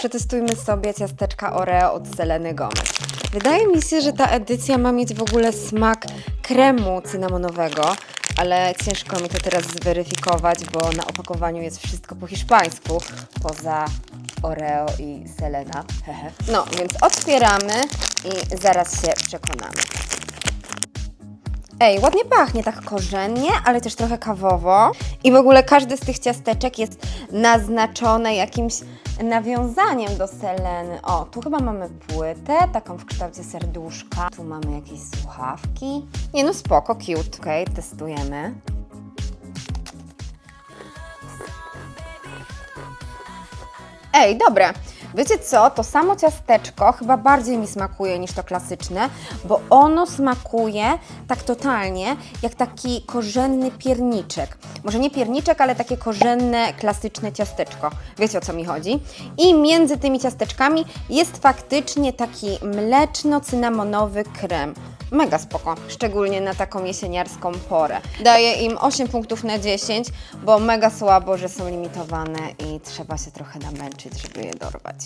przetestujmy sobie ciasteczka Oreo od Seleny Gomez. Wydaje mi się, że ta edycja ma mieć w ogóle smak kremu cynamonowego, ale ciężko mi to teraz zweryfikować, bo na opakowaniu jest wszystko po hiszpańsku, poza Oreo i Selena. No, więc otwieramy i zaraz się przekonamy. Ej, ładnie pachnie, tak korzennie, ale też trochę kawowo. I w ogóle każdy z tych ciasteczek jest naznaczone jakimś nawiązaniem do Seleny. O, tu chyba mamy płytę, taką w kształcie serduszka. Tu mamy jakieś słuchawki. Nie no, spoko, cute. Okej, testujemy. Ej, dobre. Wiecie co? To samo ciasteczko chyba bardziej mi smakuje niż to klasyczne, bo ono smakuje tak totalnie jak taki korzenny pierniczek. Może nie pierniczek, ale takie korzenne, klasyczne ciasteczko. Wiecie o co mi chodzi? I między tymi ciasteczkami jest faktycznie taki mleczno-cynamonowy krem. Mega spoko, szczególnie na taką jesieniarską porę. Daję im 8 punktów na 10, bo mega słabo, że są limitowane i trzeba się trochę namęczyć, żeby je dorwać.